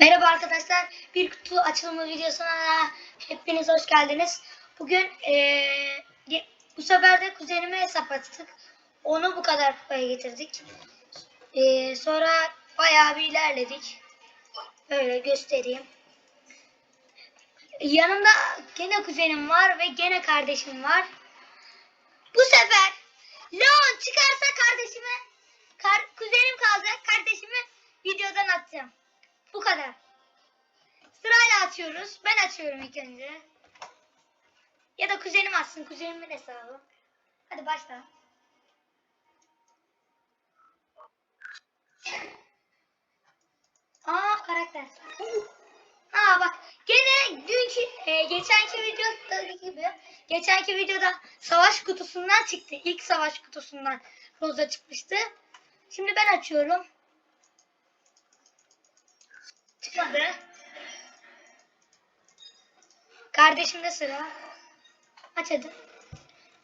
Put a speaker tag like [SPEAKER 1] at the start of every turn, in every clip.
[SPEAKER 1] Merhaba arkadaşlar. Bir kutu açılımı videosuna hepiniz hoş geldiniz. Bugün ye- bu sefer de kuzenime hesap açtık. Onu bu kadar kupaya getirdik. Eee, sonra bayağı bir ilerledik. Böyle göstereyim. Yanımda gene kuzenim var ve gene kardeşim var. Bu sefer Leon çıkarsa kardeşime kar, kuzenim kalacak. Videodan atacağım. Bu kadar. Sırayla açıyoruz. Ben açıyorum ilk önce. Ya da kuzenim açsın. Kuzenimin hesabı. Hadi başla. Aa karakter. Aa bak gene dünkü e, geçenki videodaki gibi geçenki videoda savaş kutusundan çıktı. İlk savaş kutusundan Rosa çıkmıştı. Şimdi ben açıyorum. Çıkmadı. Kardeşimde sıra. Aç hadi.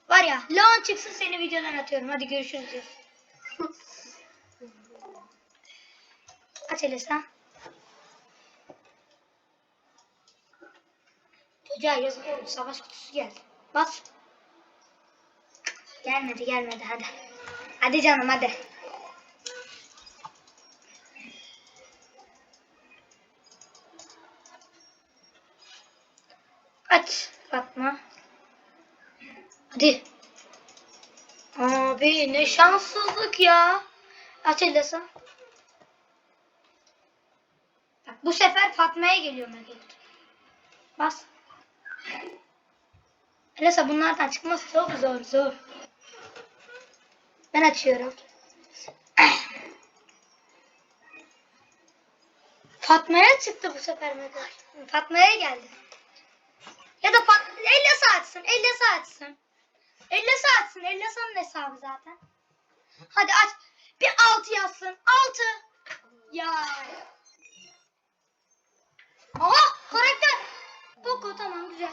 [SPEAKER 1] Var ya Leon çıksın seni videodan atıyorum. Hadi görüşürüz. Aç hele sen. Çocuğa yazık oldu. Savaş kutusu geldi. Bas. Gelmedi gelmedi hadi. Hadi canım hadi. Aç Fatma. Hadi. Abi ne şanssızlık ya. Aç ellesen. Bak bu sefer Fatma'ya geliyor Melek. Bas. Elesa bunlardan çıkması çok zor zor. Ben açıyorum. Fatma'ya çıktı bu sefer Melek. Fatma'ya geldi. Ya da Fat Ellesa açsın. Ellesa açsın. Ellesa açsın. Ellesa'nın hesabı zaten. Hadi aç. Bir altı yazsın. Altı. Ya. Aha karakter. Boko tamam güzel.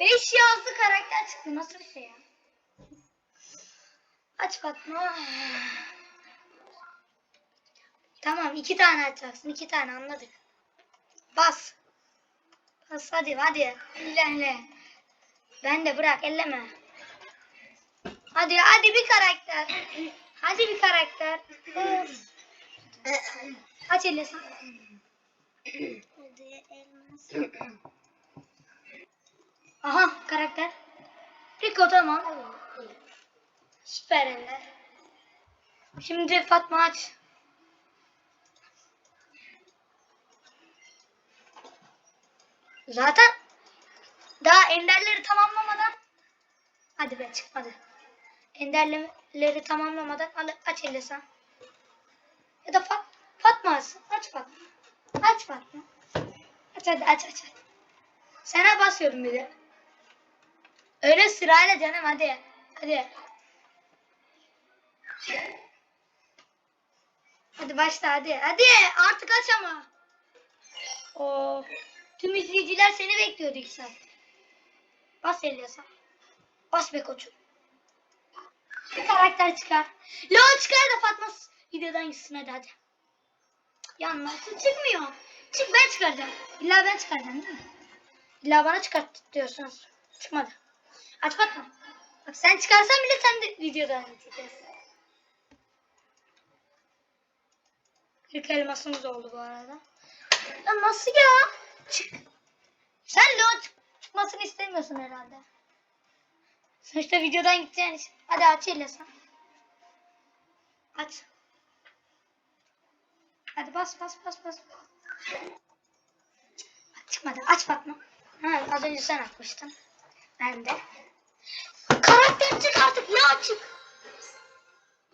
[SPEAKER 1] Beş yazdı karakter çıktı. Nasıl bir şey ya? Aç Fatma. Tamam iki tane açacaksın. iki tane anladık. Bas. Bas hadi hadi. İlerle. Ben de bırak elleme. Hadi hadi bir karakter. Hadi bir karakter. Aç elle sen. Aha karakter. Rico tamam. Süper ender. Şimdi Fatma aç. Zaten daha enderleri tamamlamadan hadi be çıkmadı. Enderleri tamamlamadan al, aç elle sen. Ya da Fat, Fatma. Aç Fatma. Aç Fatma. Aç hadi aç aç. aç. Sana basıyorum bir de. Öyle sırayla canım hadi. Hadi. Hadi başla hadi. Hadi artık aç ama. Oo. Tüm izleyiciler seni bekliyordu ilk saat. Bas Elyas'a. Bas be koçum. Bir karakter çıkar. Leon çıkar da Fatma videodan gitsin hadi hadi. Yanmaz. Çıkmıyor. Çık ben çıkaracağım. İlla ben çıkaracağım değil mi? İlla bana çıkart diyorsunuz. Çıkmadı. Aç bakma. Bak sen çıkarsan bile sen de videodan gideceksin. 40 elmasımız oldu bu arada. Ya nasıl ya? Sen Leon çık- çıkmasını istemiyorsun herhalde. Sonuçta videodan gideceğin için. Hadi aç elle sen. Aç. Hadi bas bas bas bas. Çıkmadı. Aç Fatma. Ha, az önce sen atmıştın. Ben de. Karakter çık artık. Ne açık?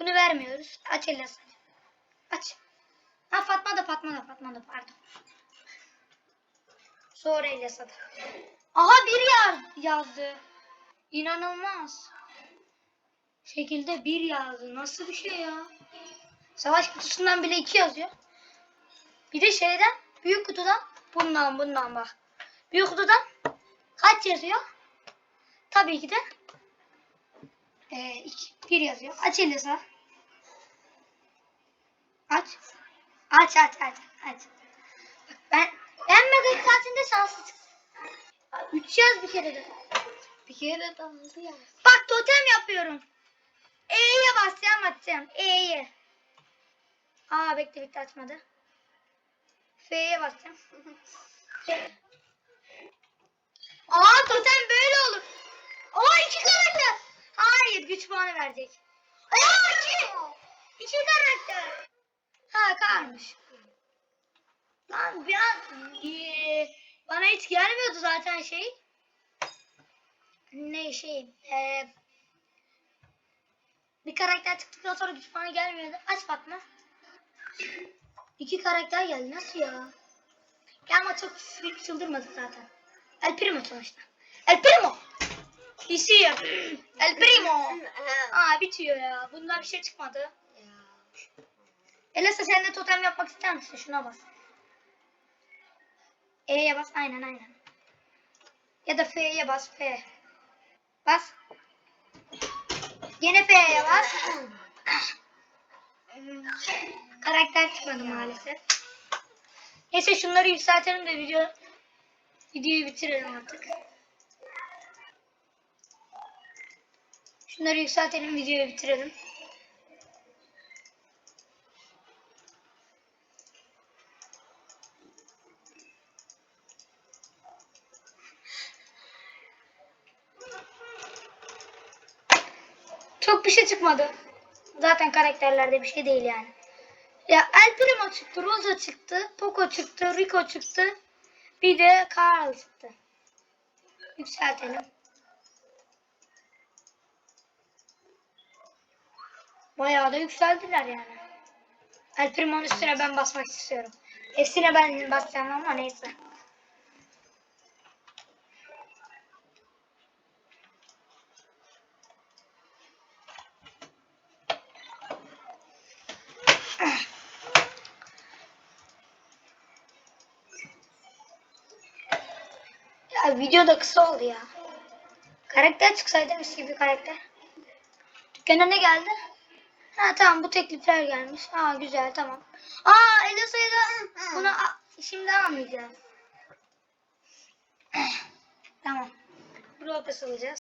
[SPEAKER 1] Bunu vermiyoruz. Aç elle sen. Aç. Ha Fatma da Fatma da Fatma da pardon. Sonra elle sada. Aha bir yaz, yazdı. İnanılmaz. Şekilde bir yazdı. Nasıl bir şey ya? Savaş kutusundan bile iki yazıyor. Bir de şeyden büyük kutudan bundan bundan bak. Büyük kutudan kaç yazıyor? Tabii ki de e, iki, bir yazıyor. Aç elle sağ. Aç. Aç aç aç aç. Bak ben ben mega tatilde şanslı çıktım. Üç yaz bir kere de.
[SPEAKER 2] Bir kere daldı ya.
[SPEAKER 1] Bak totem yapıyorum. E'ye basacağım atacağım. E'ye. Aa bekle bekle açmadı. F'ye basacağım. Aa totem böyle olur. Aa iki karakter. Hayır güç puanı verecek. Aa iki. İki karakter. Ha kalmış. Lan bir an ee, bana hiç gelmiyordu zaten şey. Ne şey. Ee, bir karakter çıktıktan sonra güç puanı gelmiyordu. Aç Fatma. İki karakter geldi. Nasıl ya? Ya ama çok çıldırmadık zaten. El Primo sonuçta. El Primo. İşi El Primo. Aa bitiyor ya. Bundan bir şey çıkmadı. Elasa sen de totem yapmak ister misin? Şuna bas. E'ye bas. Aynen aynen. Ya da F'ye bas. F. Bas. Gene F'ye bas. Karakter çıkmadı maalesef. Neyse şunları yükseltelim de video videoyu bitirelim artık. Şunları yükseltelim videoyu bitirelim. Çok bir şey çıkmadı. Zaten karakterlerde bir şey değil yani. Ya El Primo çıktı, Rosa çıktı, Poco çıktı, Rico çıktı. Bir de Carl çıktı. Yükseltelim. Bayağı da yükseldiler yani. El Primo'nun üstüne ben basmak istiyorum. Hepsine ben basacağım ama neyse. Ya video da kısa oldu ya. Karakter çıksaydı mis gibi karakter. Dükkana ne geldi? Ha tamam bu teklifler gelmiş. Aa güzel tamam. Aa Elisa'ya da bunu şimdi almayacağız. tamam. Pass alacağız.